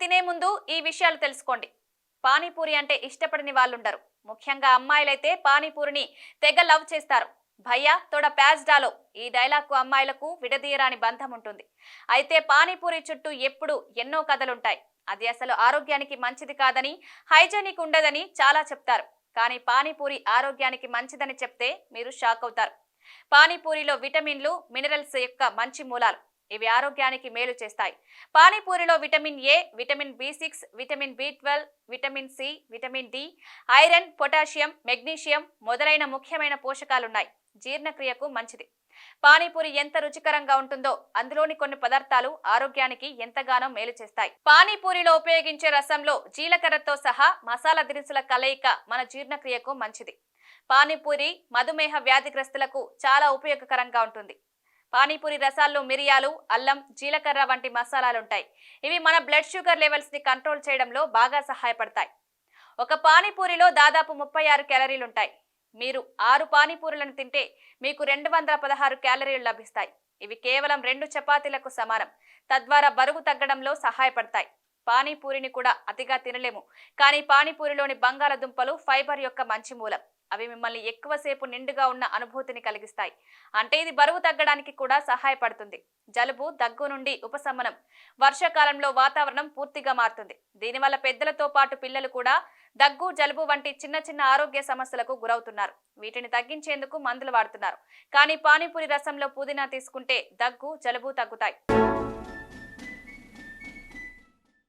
తినే ముందు ఈ విషయాలు తెలుసుకోండి. పానీపూరి అంటే ఇష్టపడని వాళ్ళుండరు. ముఖ్యంగా అమ్మాయిలైతే పానీపూరిని తెగ లవ్ చేస్తారు. భయ్యా తోడ ప్యాజ్ డాలో ఈ డైలాగ్కు అమ్మాయిలకు విడదీయరాని బంధం ఉంటుంది. అయితే పానీపూరి చుట్టూ ఎప్పుడు ఎన్నో కథలుంటాయి. అది అసలు ఆరోగ్యానికి మంచిది కాదని హైజెనిక్ ఉండదని చాలా చెప్తారు. కానీ పానీపూరి ఆరోగ్యానికి మంచిదని చెప్తే మీరు షాక్ అవుతారు పానీపూరిలో విటమిన్లు మినరల్స్ యొక్క మంచి మూలాలు. ఇవి ఆరోగ్యానికి మేలు చేస్తాయి. పానీపూరిలో vitamin A vitamin B six vitamin B twelve vitamin C vitamin D iron potassium magnesium మొదలైన ముఖ్యమైన పోషకాలున్నాయి. జీర్ణక్రియకు మంచిది. పానీపూరి ఎంత రుచికరంగా ఉంటుందో అందులోని కొన్ని పదార్థాలు ఆరోగ్యానికి ఎంతగానో మేలు చేస్తాయి. పానీపూరిలో ఉపయోగించే రసంలో జీలకర్రతో సహా మసాలా దినుసుల కలయిక మన జీర్ణక్రియకు మంచిది. పానీపూరి మధుమేహ వ్యాధిగ్రస్తులకు చాలా ఉపయోగకరంగా ఉంటుంది. పానీపూరి రసాల్లో మిరియాలు అల్లం జీలకర్ర వంటి మసాలాలుంటాయి. ఇవి మన బ్లడ్ షుగర్ లెవెల్స్ని కంట్రోల్ చేయడంలో బాగా సహాయపడతాయి. ఒక పానీపూరిలో దాదాపు ముప్పై ఆరు క్యాలరీలుంటాయి. మీరు ఆరు పానీపూరులను తింటే మీకు రెండు వందల పదహారు క్యాలరీలు లభిస్తాయి. ఇవి కేవలం రెండు చపాతీలకు సమానం. తద్వారా బరువు తగ్గడంలో సహాయపడతాయి. పానీపూరిని కూడా అతిగా తినలేము. కానీ పానీపూరిలోని బంగాళదుంపలు ఫైబర్ యొక్క మంచి మూలం. అవి మిమ్మల్ని ఎక్కువసేపు నిండుగా ఉన్న అనుభూతిని కలిగిస్తాయి. అంటే ఇది బరువు తగ్గడానికి కూడా సహాయపడుతుంది. జలుబు దగ్గు నుండి ఉపశమనం వర్షాకాలంలో వాతావరణం పూర్తిగా మారుతుంది. దీనివల్ల పెద్దలతో పాటు పిల్లలు కూడా దగ్గు జలుబు వంటి చిన్న చిన్న ఆరోగ్య సమస్యలకు గురవుతున్నారు. వీటిని తగ్గించేందుకు మందులు వాడుతున్నారు. కానీ పానీపూరి రసంలో పుదీనా తీసుకుంటే దగ్గు జలుబు తగ్గుతాయి.